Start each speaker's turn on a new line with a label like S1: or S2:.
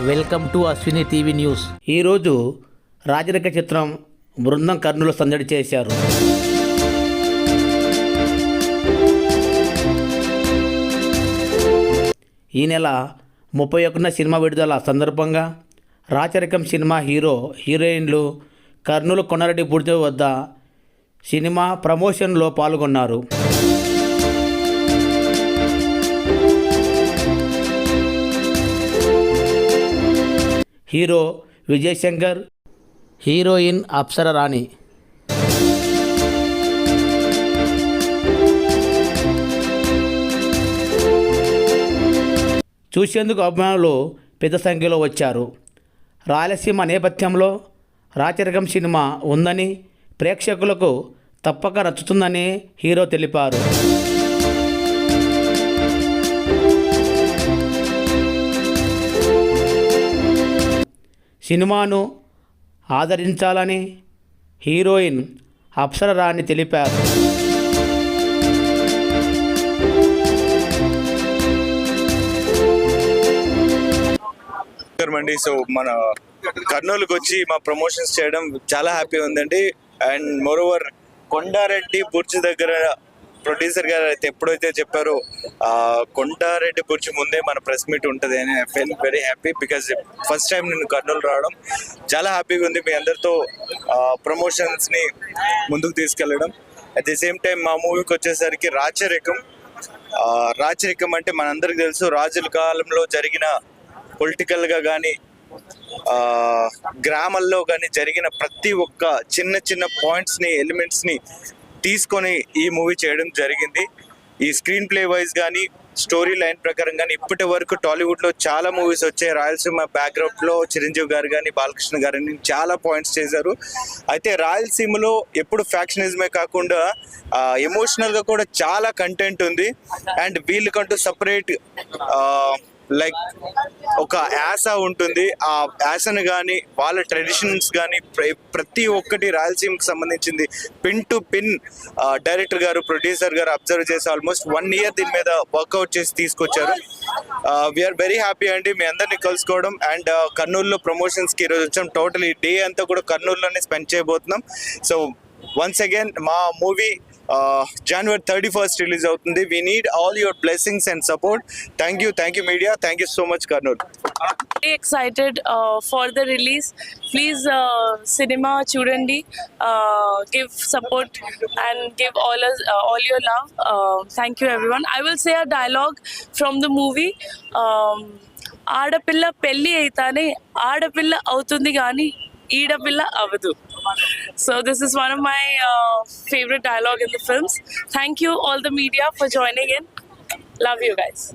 S1: Welcome to Ashwini TV news. ఈరోజు రాజరిక చిత్రం బృందం కర్నూలు సందడి చేశారు. ఈ నెల ముప్పై ఒకటిన సినిమా విడుదల సందర్భంగా రాచరికం సినిమా హీరో హీరోయిన్లు కర్నూలు కొండరెడ్డి బుడిద వద్ద సినిమా ప్రమోషన్లో పాల్గొన్నారు. హీరో విజయ్ శంకర్. హీరోయిన్ అప్సర రాణి. చూసేందుకు అభిమానులు పెద్ద సంఖ్యలో వచ్చారు. రాయలసీమ నేపథ్యంలో రాచరికం సినిమా ఉందని ప్రేక్షకులకు తప్పక నచ్చుతుందని హీరో తెలిపారు. సినిమాను ఆదరించాలని హీరోయిన్ అప్సర రాణి తెలిపారు
S2: అండి. సో మన కర్నూలుకి వచ్చి మా ప్రమోషన్స్ చేయడం చాలా హ్యాపీ ఉందండి. అండ్ మోరోవర్ కొండారెడ్డి బుర్జ్ దగ్గర ప్రొడ్యూసర్ గారు అయితే ఎప్పుడైతే చెప్పారో కొండారెడ్డి బుర్జ్ ముందే మన ప్రెస్ మీట్ ఉంటుంది అని I feel very happy because first time నేను కర్నూలు రావడం చాలా హ్యాపీగా ఉంది మీ అందరితో ప్రమోషన్స్ని ముందుకు తీసుకెళ్ళడం. అట్ ది సేమ్ టైం మా మూవీకి వచ్చేసరికి రాచరికం. రాచరికం అంటే మనందరికి తెలుసు రాజుల కాలంలో జరిగిన పొలిటికల్గా కానీ గ్రామాల్లో కానీ జరిగిన ప్రతి ఒక్క చిన్న చిన్న పాయింట్స్ని ఎలిమెంట్స్ని తీసుకొని ఈ మూవీ చేయడం జరిగింది. ఈ స్క్రీన్ ప్లే వైజ్ కానీ స్టోరీ లైన్ ప్రకారం కానీ ఇప్పటి వరకు టాలీవుడ్లో చాలా మూవీస్ వచ్చాయి. రాయలసీమ బ్యాక్గ్రౌండ్లో చిరంజీవి గారు కానీ బాలకృష్ణ గారు కానీ చాలా పాయింట్స్ చేశారు. అయితే రాయలసీమలో ఎప్పుడు ఫ్యాక్షనిజమే కాకుండా ఎమోషనల్గా కూడా చాలా కంటెంట్ ఉంది. అండ్ వీళ్ళకంటూ సపరేట్ లైక్ ఒక యాస ఉంటుంది. ఆ యాసను కానీ వాళ్ళ ట్రెడిషన్స్ కానీ ప్రతి ఒక్కటి రాయలసీమకి సంబంధించింది. పిన్ టు పిన్ డైరెక్టర్ గారు ప్రొడ్యూసర్ గారు అబ్జర్వ్ చేసి ఆల్మోస్ట్ వన్ ఇయర్ దీని మీద వర్కౌట్ చేసి తీసుకొచ్చారు. వీఆర్ వెరీ హ్యాపీ అండి. మీ అందరినీ కలుసుకోవడం. అండ్ కర్నూలులో ప్రమోషన్స్కి ఈరోజు వచ్చాం. టోటల్ ఈ డే అంతా కూడా కర్నూలులోనే స్పెండ్ చేయబోతున్నాం. సో వన్స్ అగైన్ మా మూవీ జనవరి థర్టీ ఫస్ట్ రిలీజ్ అవుతుంది. We need all your blessings and support thank you thank you media thank you so much Kurnool
S3: excited for the release please cinema చూడండి give support and give all all your love thank you everyone I will say a dialogue from the movie ఆడపిల్ల పెళ్ళి అవుతానే ఆడపిల్ల అవుతుంది కానీ ఈడపిల్ల అవ్వదు. So this is one of my uh, favorite dialogue in the films. Thank you all the media for joining in. Love you guys.